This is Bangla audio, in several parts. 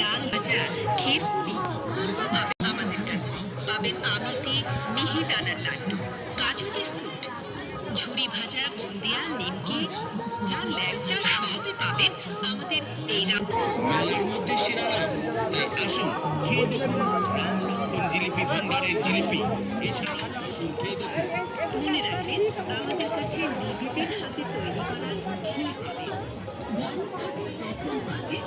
লাল ভাজা ক্ষীরপুরি খুরমা পাবেন আমাদের কাছে পাবেন আমিতি মিহিদানার লাড্ডু কাজু বিস্কুট ঝুরি ভাজা বুন্দিয়া নিমকি চা ল্যাংচা সবই পাবেন আমাদের এই মেলার মধ্যে সেরা তাই আসুন খেয়ে দেখুন জিলিপি ভান্ডারের জিলিপি। এছাড়া আসুন খেয়ে দেখুন। মনে রাখবেন আমাদের কাছে নিজেদের হাতে তৈরি করা ক্ষীর পাবেন। গরম ভাতে প্রথম পাবে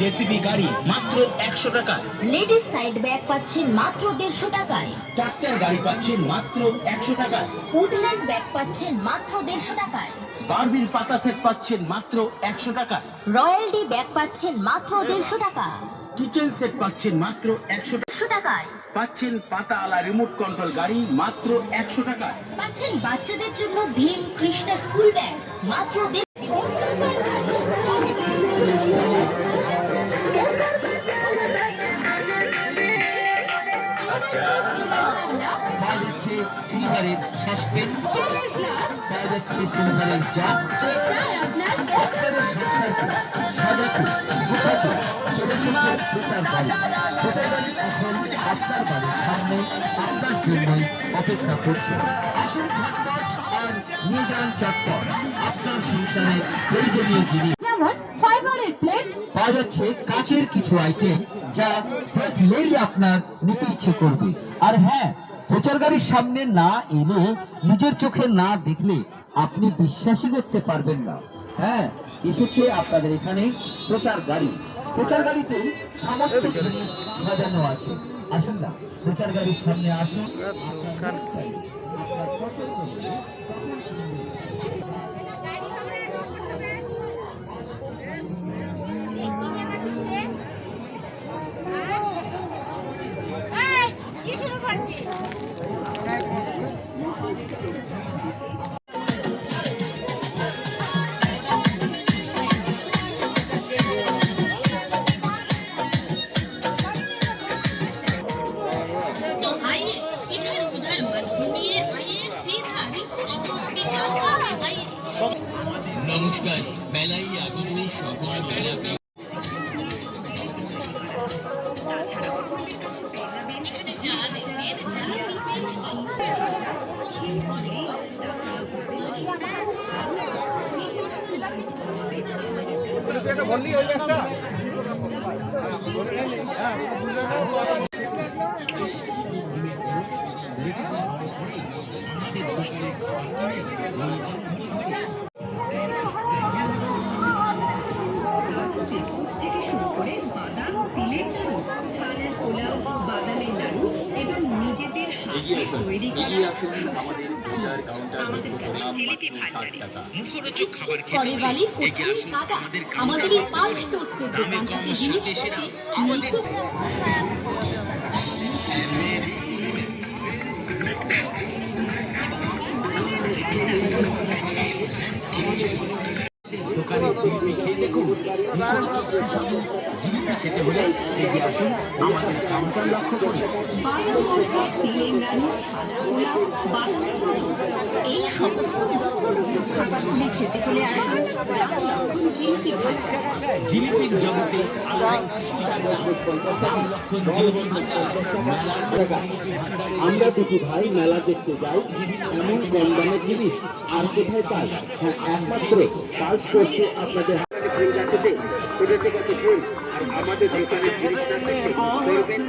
জেসিবি গাড়ি মাত্র একশো টাকায়। লেডিস সাইড ব্যাগ পাচ্ছেন মাত্র দেড়শো টাকায়। ট্রাক্টর গাড়ি পাচ্ছেন মাত্র একশো টাকায়। উডল্যান্ড ব্যাগ পাচ্ছেন মাত্র দেড়শো টাকায়। বারবির পাতা সেট পাচ্ছেন মাত্র একশো টাকায়। রয়্যাল ডি ব্যাগ পাচ্ছেন মাত্র দেড়শো টাকা কিচেন সেট পাচ্ছেন মাত্র একশো টাকায়। পাচ্ছেন পাতা আলা রিমোট কন্ট্রোল গাড়ি মাত্র একশো টাকায়। পাচ্ছেন বাচ্চাদের জন্য ভীম কৃষ্ণা স্কুল ব্যাগ মাত্র পাওয়া যাচ্ছে সিলভারের জাগ আপনাদের সাজাতে গোছাতে চলে এসেছে প্রচার বাড়ি। প্রচার বাড়ি এখন আপনার বাড়ির সামনে আপনার জন্যই অপেক্ষা করছে। আসুন ঝটপট আর নিয়ে যান চটপট। আপনার সংসারে প্রয়োজনীয় জিনিস। যেমন ফাইবারের প্লেট। পাওয়া যাচ্ছে কাচের কিছু আইটেম যা দেখলেই আপনার নিতে ইচ্ছে করবে। আর হ্যাঁ প্রচার গাড়ির সামনে না এনে নিজের চোখে না দেখলে আপনি বিশ্বাসই করতে পারবেন না। হ্যাঁ এসেছে আপনাদের এখানে প্রচার গাড়ি প্রচার গাড়িতে সমস্ত জিনিস সাজানো আছে। আসুন না প্রচার গাড়ির সামনে আসুন। আপনার নমস্কার মেলায় আগত সকল মেলা তৈরি করা। আমাদের কাছে জিলিপি ভান্ডারে মুখরোচক খাবার খেতে হলে এগিয়ে আসুন আমাদের আমাদের কম দোকানটাতে সাথে সেরা আমাদের খেতে হলে এগিয়ে আসুন আমাদের কাউন্টার লক্ষ্য করে বাদাম মটকা তিলের নাড়ু ছানা পোলাও বাদামের এই সমস্ত খাবারগুলি খেতে হলে আসুন রাম লক্ষণ জিলিপি জিলিপির জগতে আলোড়ন সৃষ্টি রাম লক্ষণ জিলিপি আমরা দুটি ভাই মেলা দেখতে যাই এমন কম দামের জিনিস আর কোথায় পাই? হ্যাঁ একমাত্র পালস করছে আপনাদের আমাদের দোকানের জিনিসটা করবেন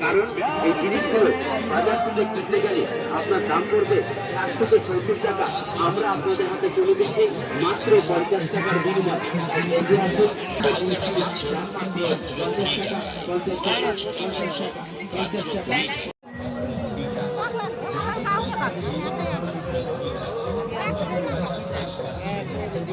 কারণ এই জিনিসগুলো বাজার থেকে কিনতে গেলে আপনার দাম পড়বে ষাট থেকে সত্তর টাকা। আমরা আপনাদের হাতে তুলে দিচ্ছি মাত্র পঞ্চাশ টাকার বিনিময়। আসুন। পঞ্চাশ টাকা পঞ্চাশ টাকা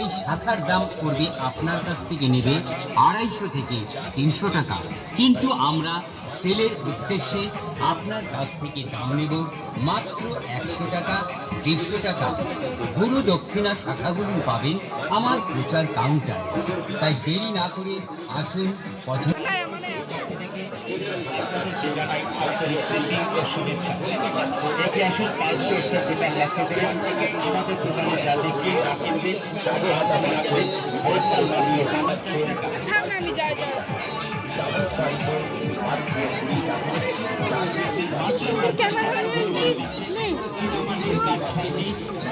এই শাখার দাম পড়বে আপনার কাছ থেকে নেবে আড়াইশো থেকে তিনশো টাকা। কিন্তু আমরা সেলের উদ্দেশ্যে আপনার কাছ থেকে দাম নেব মাত্র একশো টাকা। দেড়শো টাকা। গুরু দক্ষিণা শাখাগুলি পাবেন আমার প্রচার কাউন্টার। তাই দেরি না করে আসুন পছন্দ যাচ্ছে আন্তরিক প্রীতি ও শুভেচ্ছা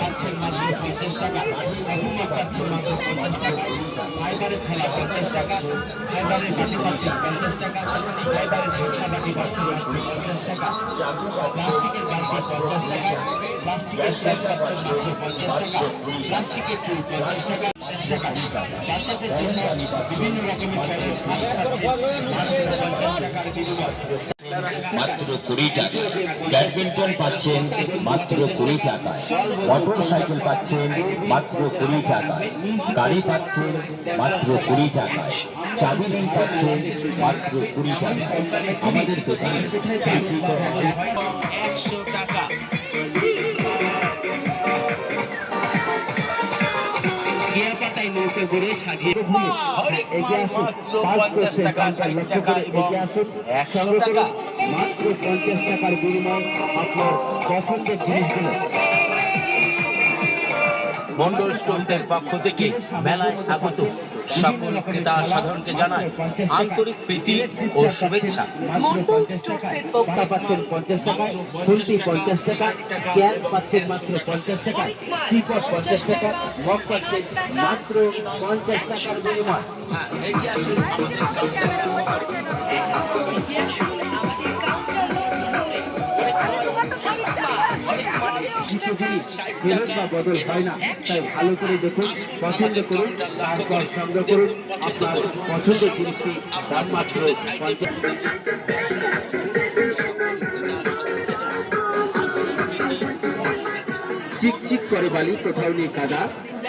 কাছের মাত্র পঞ্চাশ টাকা এখন পাচ্ছে মাত্র পঞ্চাশ টাকা ফাইবারের খেলা পঞ্চাশ টাকা ফাইবারের বাটি পাচ্ছে পঞ্চাশ টাকা ফাইবারের শুকনা বাটি পাচ্ছে পঞ্চাশ টাকা প্লাস্টিকের বাটি পঞ্চাশ টাকা প্লাস্টিকের প্লেট পাচ্ছে মাত্র পঞ্চাশ টাকা প্লাস্টিকের চুল পঞ্চাশ টাকা বাচ্চাদের জন্য বিভিন্ন রকমের খেলার পঞ্চাশ টাকার বিনিময় মাত্র কুড়ি টাকা। ব্যাডমিন্টন পাচ্ছেন মাত্র কুড়ি টাকা। মোটর সাইকেল পাচ্ছেন মাত্র কুড়ি টাকা। গাড়ি পাচ্ছেন মাত্র কুড়ি টাকা। চাবি রিং পাচ্ছেন মাত্র কুড়ি টাকা। আমাদের দোকানে একশো টাকা। করে সাজিয়ে এগিয়ে আসুন। পঞ্চাশ টাকা ষাট টাকা এবং একশো টাকা। মাত্র পঞ্চাশ টাকার বিনিময়ে আপনার পছন্দের জিনিসগুলো মন্ডল স্টোর্সের পক্ষ থেকে মেলায় আগত সকল ক্রেতা সাধারণকে জানায় আন্তরিক প্রীতি ও শুভেচ্ছা। মন্ডল স্টোরসের পক্ষ পাচ্ছেন পঞ্চাশ টাকা পঞ্চাশ টাকা ক্যান পাচ্ছেন মাত্র পঞ্চাশ টাকা টিপট পঞ্চাশ টাকা মগ পাচ্ছেন মাত্র পঞ্চাশ টাকার বিনিময়। হ্যাঁ কিছু জিনিস বদল হয় না, তাই ভালো করে দেখুন, পছন্দ করুন, তারপর সংগ্রহ করুন, আপনার পছন্দের জিনিসটি দাম মাত্র পঞ্চাশ। চিকচিক করে বালি, কোথাও নেই কাদা।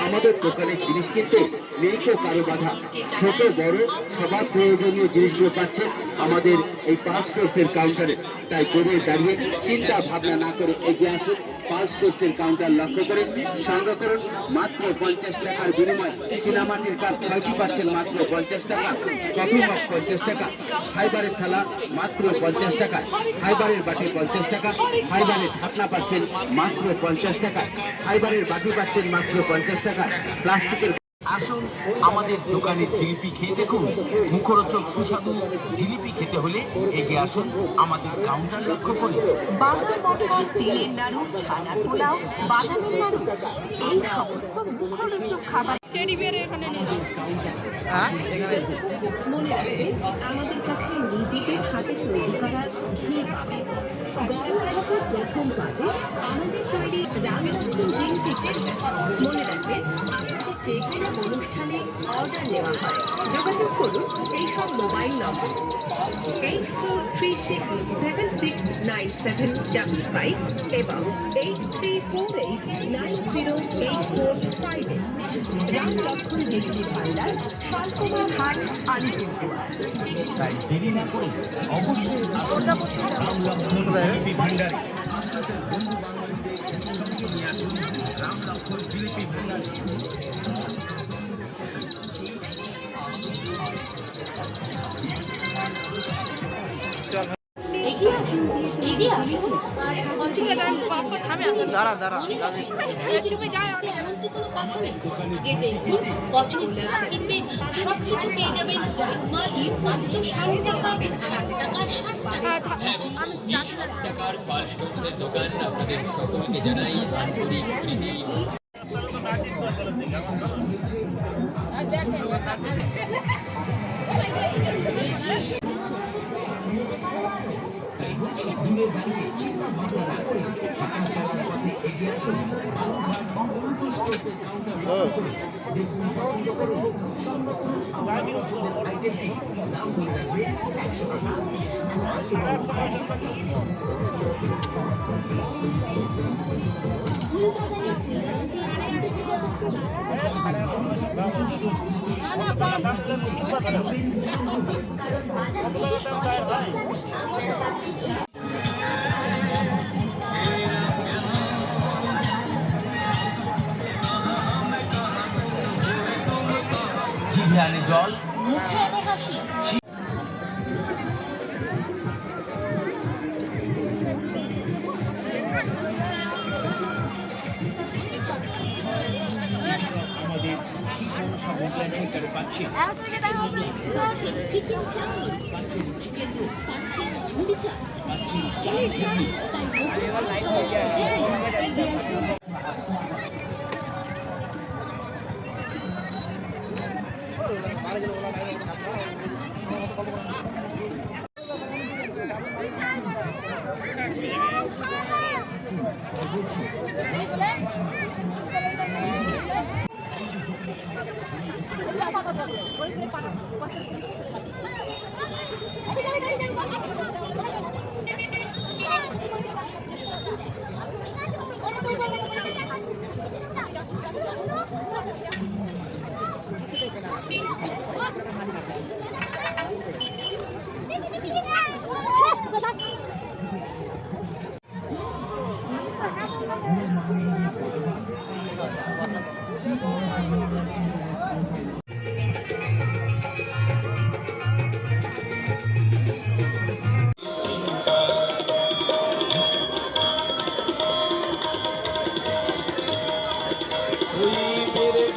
আমাদের দোকানের জিনিস কিনতে নেই তো কারও বাধা। ছোট, বড়, সবার প্রয়োজনীয় জিনিসগুলো পাচ্ছে আমাদের এই পাঁচ কোর্সের কাউন্টারে। তাই দূরে দাঁড়িয়ে চিন্তা ভাবনা না করে এগিয়ে আসুন। পাঁচ কোর্সের কাউন্টার লক্ষ্য করে সংগ্রহ করুন। মাত্র পঞ্চাশ টাকার বিনিময় চীনামাটির কাপ ছয়টি পাচ্ছেন মাত্র পঞ্চাশ টাকা, কফি মগ পঞ্চাশ টাকা, ফাইবারের থালা মাত্র পঞ্চাশ টাকা, ফাইবারের বাটি পঞ্চাশ টাকা, ফাইবারের ঢাকনা পাচ্ছেন মাত্র পঞ্চাশ টাকা, ফাইবারের বাটি পাচ্ছেন মাত্র পঞ্চাশ টাকা। প্লাস্টিকের আসুন আমাদের দোকানের জিলিপি খেয়ে দেখুন। মুখরোচক সুস্বাদু জিলিপি খেতে হলে এগিয়ে আসুন আমাদের কাউন্টার লক্ষ্য করে। বাদাম মটকা তিলের নাড়ু ছানা পোলাও বাদামের নাড়ু এই সমস্ত মুখরোচক খাবার মনে রাখবেন আমাদের কাছে নিজেদের হাতে তৈরি করা ঘি গরমের প্রথম পাবে আমাদের তৈরি জিলিপিতে মনে রাখবেন আমাদের যে কোনো অনুষ্ঠানে অর্ডার নেওয়া হয়। যোগাযোগ করুন এইসব mobile number. Eight four three six seven six nine seven double five এবং eight three four eight nine zero eight four five eight Ram Lakshman Jilipi Bhandar Shalkumar Haat Alipurduar আপনাদের বন্ধু বান্ধবীদের সঙ্গে নিয়ে আসুন রামলক্ষ্মণ জিলিপি ভান্ডারে দাঁড়া সবকিছু পেয়ে যাবেন মাত্র টাকার আপনাদের সকলকে জানাই আন্তরিক প্রীতি দূরে দাঁড়িয়ে চিন্তা ভাবনা না করে হাঁটা চলার পথে এগিয়ে আসুন। বালুঘাট অমৃত স্টোর্সের কাউন্টার লক্ষ্য করে দেখুন পছন্দ করুন সংগ্রহ করুন আপনার পছন্দের আইটেমটি দাম মনে রাখবে একশো টাকা দেড়শো টাকা এবং পাঁচশো টাকা। ফুল বাজার থেকে অনেক কম দামে আপনারা পাচ্ছেন এই জিভে আনে জল 八千七百千米，八千七百千米，八千七百千，হইবে রে